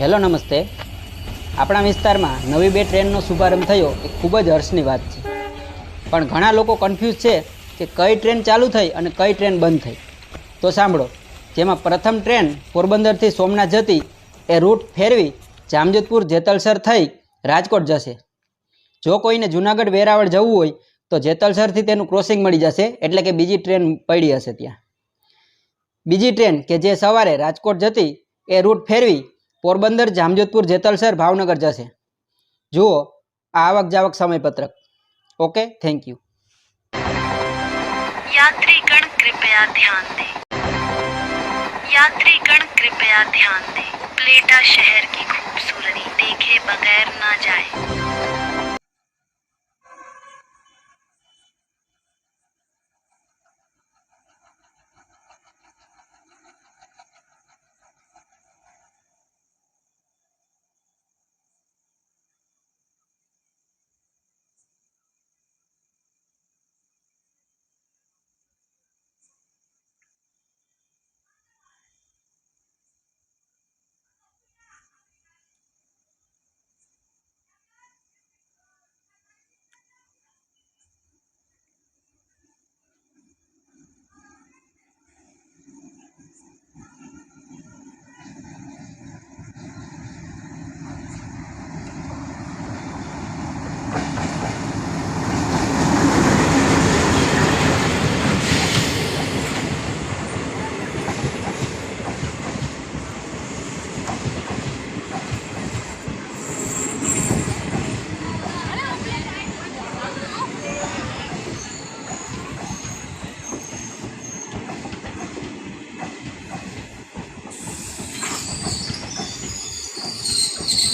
Hello, નમસ્તે. આપણા વિસ્તારમાં નવી બે ટ્રેનનો શુભારંભ થયો એ ખૂબ જ હર્ષની વાત છે. પણ ઘણા લોકો કન્ફ્યુઝ છે કે કઈ ટ્રેન ચાલુ થઈ અને કઈ ટ્રેન બંધ થઈ. તો સાંભળો, જેમાં પ્રથમ ટ્રેન પોરબંદરથી સોમનાથ જતી, એ રૂટ ફેરવી જામજોધપુર જેતલસર થઈ રાજકોટ જશે. જો કોઈને જુનાગઢ વેરાવળ જવું હોય, તો જેતલસરથી તેનું ક્રોસિંગ મળી જશે, એટલે કે બીજી ટ્રેન પડી હશે ત્યાં. બીજી ટ્રેન કે જે સવારે રાજકોટ જતી, એ રૂટ ફેરવી પોરબંદર જામજોધપુર જેતલસર ભાવનગર જશે જુઓ આ આવક જાવક સમયપત્રક ઓકે થેન્ક યુ यात्रीगण कृपया ध्यान दें यात्रीगण कृपया ध्यान दें उपलेटा शहर की खूबसूरती देखे